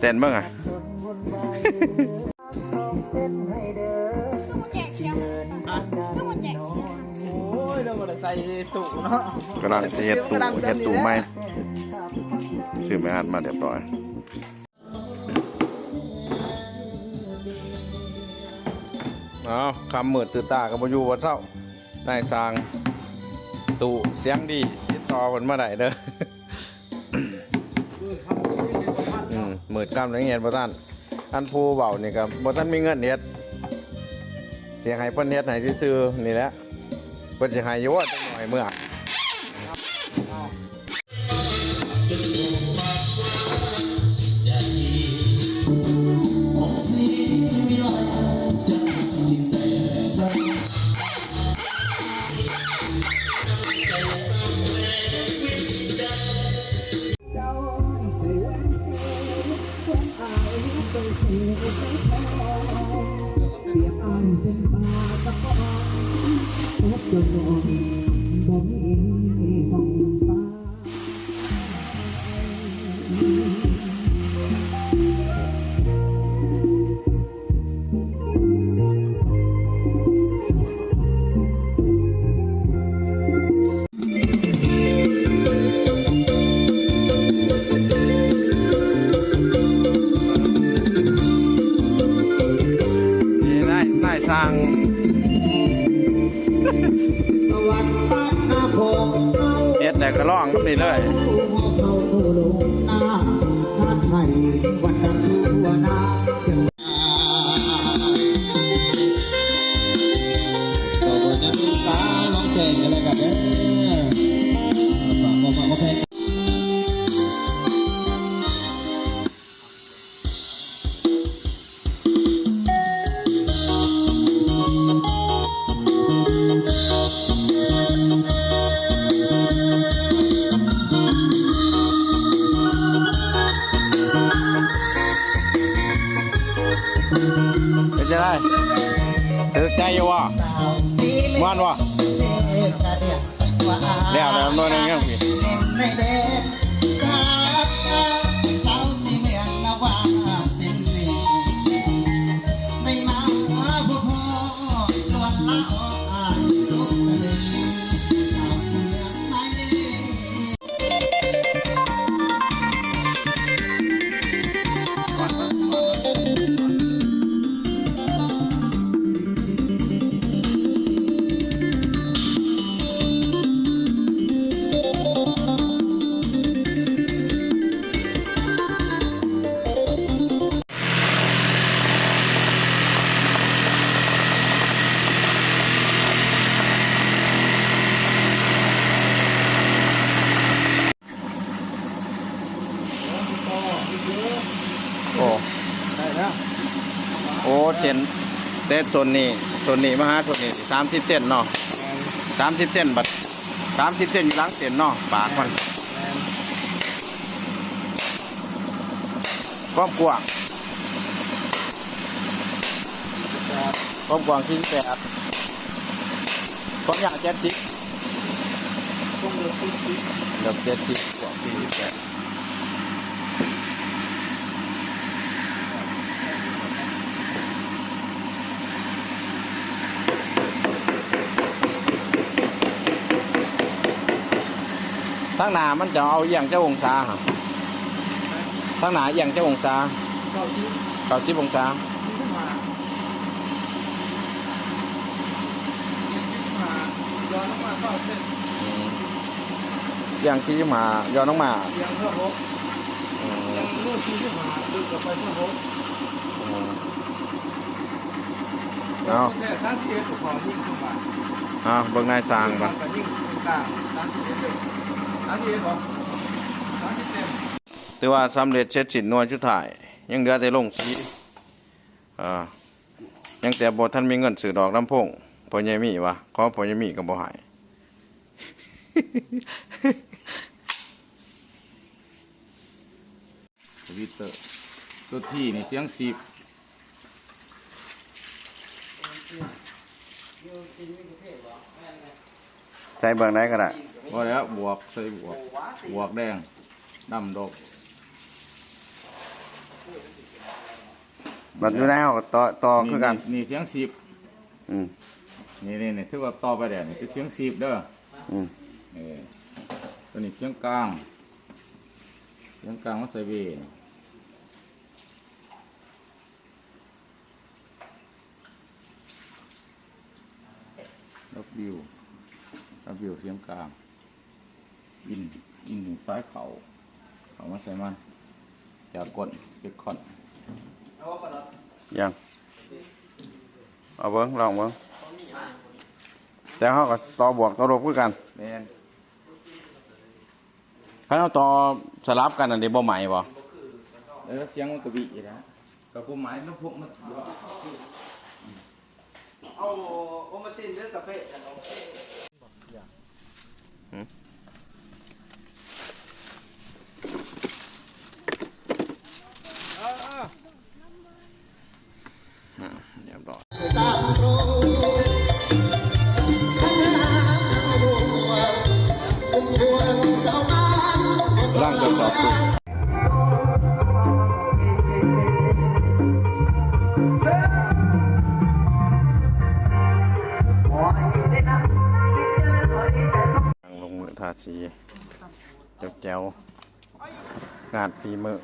เต้นบิ่งอะก็มาแจกเสียงก็มาแจกเสียงโอ้ยเราบ่ได้ใส่ตู้เนาะกำลังจะเฮ็ดตู้เฮ็ดตู้ใหม่ซื้อไปอัดมาเรียบร้อยเอาคำมืดตื่นตากับบ่อยู่ว่าเศร้านายสร้างตู้เสียงดีติดต่อเพิ่นมาได้เด้อ มมืดกำลังเฮ็ดบ่ทันอันผู้เบานี่ก็บ่ทันมีเงินเฮ็ดเสียงให้เพิ่นเฮ็ดให้ซื่อๆนี่แหละเพิ่นสิให้อยู่ว่าจังหน่อยเมื่อ นี่ แต่ก็ร้องกับนี่เลยต่อ ถือใจอยู่วะม่วนวะแล้วแล้วนวลนึงยังพี่ โอ้ ได้แล้วโอ้เช่นเด็ดส่วนนี้ส่วนนี้มาหาส่วนนี้สามสิบเจ็ดเนาะสามสิบเจ็ดบัดสามสิบเจ็ดอยู่หลังเต็นเนาะปากมันความกว้างความกว้างที่แปดความยาวเจ็ดสิบต้องเลือกที่ที่เลือกเจ็ดสิบกว่าที่แปด ทั้งหนามันจะเอาเอียงเจ้าองศาครับทั้งหนาเอียงเจ้าองศาเข้าที่เก้าสิบองศาขึ้นมาขึ้นมาย้อนลงมาเข้าเส้นอืมเอียงที่มาย้อนลงมาเรียงเพื่อพบอืมยังลูกที่ขึ้นมาดึงกลับไปเพื่อพบอืมเอาแค่สามสิบเอ็ดของยิ่งขึ้นมาเอาเบิ่งนายสร้างก่อนก็ยิ่งกลางสามสิบ ถือว่าสำเร็จเสร็จสิ้นนวยชุดถ่าย ยังเหลือแต่ลงสีอยังแต่บท่านมีเงินซื้อดอกลำโพงพอใหญ่มีวะขอพอใหญ่มีก็บ่ใหายวิตเตอร์ตัวที่นี่เสียงสีบใช้เบิ่งได้ก็ได้ ว่าแล้วบวกใส่บวกบวกแดงดำดอกบัดอยู่แล้วต่อต่อคือกันนี่เสียงสิบอืมนี่นี่นี่ถือว่าต่อไปแล้วนี่คือเสียงสิบเด้ออืมเออตัวนี้เสียงกลาง เสียงกลางมาใส่เวรับวิวรับวิวเสียงกลาง อิน อินถึงซ้ายเขาเขามาใส่มันจากกดเก็คอนยังเอาเบิ้งลองเบิ้งแต่เขาก็ต่อบวกต่อลบคือกันแมนถ้าเราต่อสลับกันอันเดียวบ่ใหม่บ่เออเสียงมันกระบี่นะกับผู้หมายน้ำพวกมันเอาโอมาตินเลือกกาแฟเอบตู้ลงมือทาสีเจ้าแจวงานปีเมื่อ